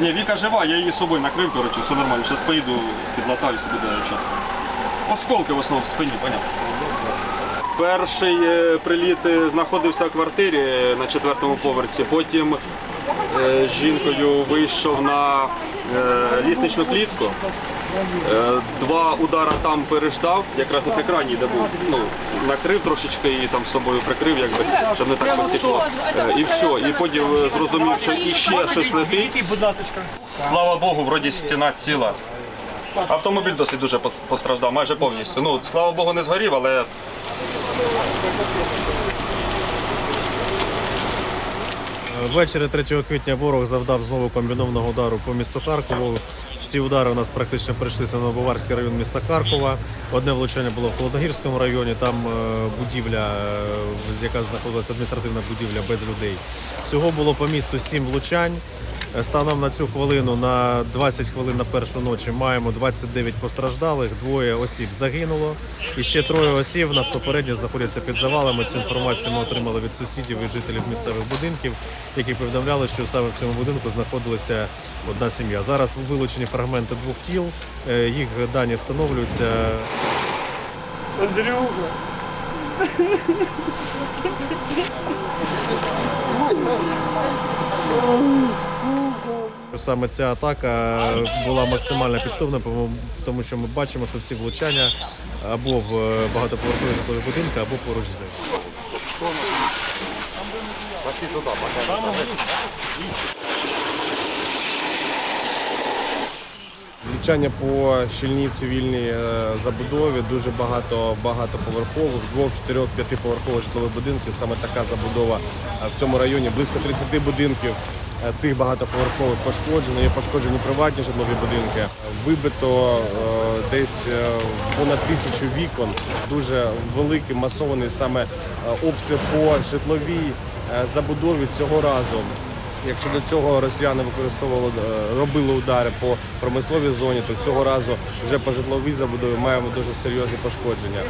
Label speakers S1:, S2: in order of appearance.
S1: Ні, Віка жива, я її з собою накрив, коротше, все нормально. Зараз поїду, підлатаюся, до чітко. Осколки в основному в спині, понятно. Перший е, приліт е, знаходився в квартирі е, на четвертому поверсі. Потім з жінкою вийшов на лісничну клітку. Е, Два удара там переждав, якраз оце крайній, де був. Ну, накрив трошечки і там з собою прикрив, якби, щоб не так посікло. Е, І все. І потім е, зрозумів, що іще щось летить. Слава Богу, вроді стіна ціла. Автомобіль досить дуже постраждав, майже повністю. Ну, слава Богу, не згорів, але
S2: Ввечері 3 квітня ворог завдав знову комбінованого удару по місту Харкову. Ці удари у нас практично прийшлися на Баварський район міста Харкова. Одне влучання було в Холодногірському районі. Там е, будівля, е, яка знаходилася адміністративна будівля без людей. Всього було по місту 7 влучань. Станом на цю хвилину на 20 хвилин на першу ночі маємо 29 постраждалих, двоє осіб загинуло. І ще троє осіб у нас попередньо знаходяться під завалами. Цю інформацію ми отримали від сусідів і жителів місцевих будинків, які повідомляли, що саме в цьому будинку знаходилася одна сім'я. Зараз вилучені фрагменти двох тіл. е, Їх дані встановлюються.
S3: Андрюха.
S2: Саме ця атака була максимально підступна, тому- що ми бачимо, що всі влучання або в е, багатоповерхові житлові будинки, або поруч з ними.
S4: Влучання по щільній цивільній е, забудові дуже багато багатоповерхових, двох, чотирьох, п'ятиповерхових житлових будинків. Саме така забудова е, в цьому районі. Близько 30 будинків е, цих багатоповерхових пошкоджено. Є пошкоджені приватні житлові будинки. Вибито десь понад тисячу вікон. Дуже великий масований саме обстріл по житловій забудові цього разу. Якщо до цього росіяни використовували, е, робили удари по промисловій зоні, то цього разу вже по житловій забудові маємо дуже серйозні пошкодження.